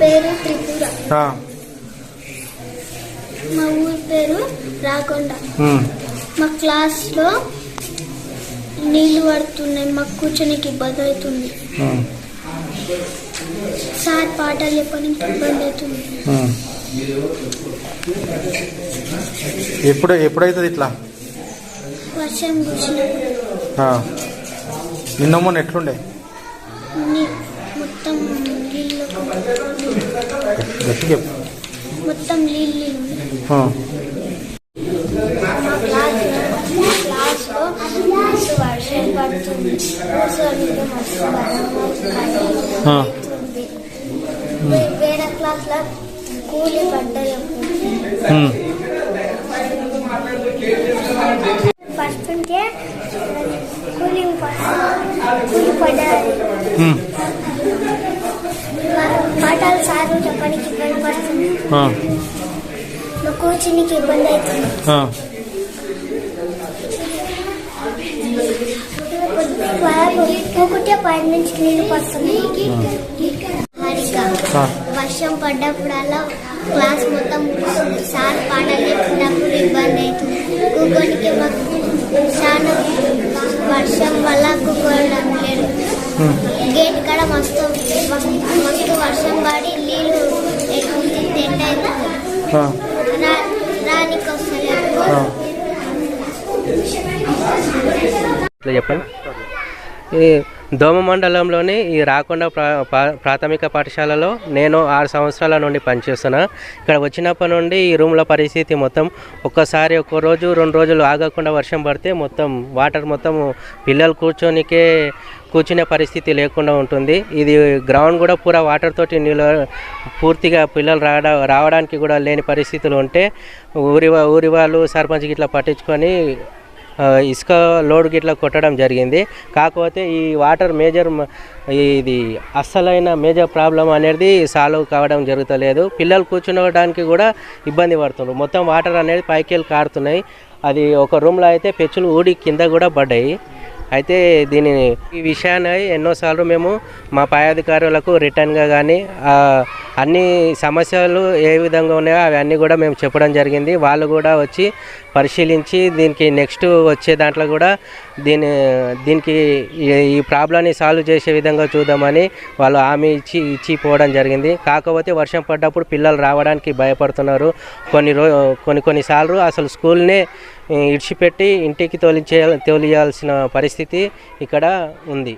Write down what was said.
పేరు త్రిపుర. మా ఊరి పేరు రాకొండ. మా క్లాస్లో నీళ్ళు పడుతున్నాయి మాకు కూర్చోనికి ఇబ్బంది అవుతుంది. సార్ పాటలు చెప్పడానికి ఇబ్బంది అవుతుంది. ఎప్పుడు ఎప్పుడైతుంది ఇట్లా? వర్షం కురిసినప్పుడు. ఆ. నిన్న మొన్న ఎట్లుండే? మొత్తం నీళ్ళు. మొత్తం నీళ్ళు. వర్షం పడుతుంది. వేరే క్లాస్లో కూలి పడ్డాయి ఉమ్, ఫస్ట్ ఉంటే కూలి కూలి పడ్డాయి. చెప్పడానికి ఇబ్బంది పడుతుంది. మా కూర్చునికి ఇబ్బంది అవుతుంది. ఒకటే పై నుంచి నీళ్ళు పడుతుంది. వర్షం పడ్డప్పుడల్లా క్లాస్ మొత్తం సార్ పాటలు చెప్పినప్పుడు ఇబ్బంది అవుతుంది. కూకోనికి మాకు చాలా వర్షం వల్ల కూకోవడం లేదు గేట్ కాడ మస్తు మస్తు వర్షం పడి నీళ్ళు ఎక్కువ రానికి. ఇట్లా చెప్పండి. దోమ మండలంలోని ఈ రాకొండ ప్రా పా- ప్రాథమిక పాఠశాలలో నేను ఆరు సంవత్సరాల నుండి పనిచేస్తున్నా. ఇక్కడ వచ్చినప్పటి నుండి ఈ రూమ్ల పరిస్థితి మొత్తం ఒక్కసారి ఒక్క రోజు రెండు రోజులు ఆగకుండా వర్షం పడితే మొత్తం వాటర్ మొత్తం పిల్లలు కూర్చోనికే కూర్చునే పరిస్థితి లేకుండా ఉంటుంది. ఇది గ్రౌండ్ కూడా పూరా వాటర్ తోటి నిల పూర్తిగా పిల్లలు రావడా రావడానికి కూడా లేని పరిస్థితులు ఉంటే ఊరి ఊరి వాళ్ళు సర్పంచ్ ఇట్లా పట్టించుకొని ఇసుక లోడ్ గిట్లా కొట్టడం జరిగింది. కాకపోతే ఈ వాటర్ మేజర్ ఇది అస్సలైన మేజర్ ప్రాబ్లం అనేది సాల్వ్ కావడం జరుగుతలేదు. పిల్లలు కూర్చునడానికి కూడా ఇబ్బంది పడుతున్నారు మొత్తం వాటర్ అనేది పైకి వెళ్ళి కారుతున్నాయి. అది ఒక రూమ్లో అయితే పెచ్చులు ఊడి కింద కూడా పడ్డాయి. అయితే దీని ఈ విషయాన్ని ఎన్నోసార్లు మేము మా పై అధికారులకు రిటర్న్గా కానీ అన్ని సమస్యలు ఏ విధంగా ఉన్నాయో అవన్నీ కూడా మేము చెప్పడం జరిగింది. వాళ్ళు కూడా వచ్చి పరిశీలించి దీనికి నెక్స్ట్ వచ్చే దాంట్లో కూడా దీని దీనికి ఈ- ప్రాబ్లమ్ని సాల్వ్ చేసే విధంగా చూద్దామని వాళ్ళు హామీ ఇచ్చి ఇచ్చి పోవడం జరిగింది. కాకపోతే వర్షం పడ్డప్పుడు పిల్లలు రావడానికి భయపడుతున్నారు. కొన్ని రో కొన్ని కొన్నిసార్లు అసలు స్కూల్నే ఇడిచిపెట్టి ఇంటికి తోలించే తోలియాల్సిన పరిస్థితి ఇక్కడ ఉంది.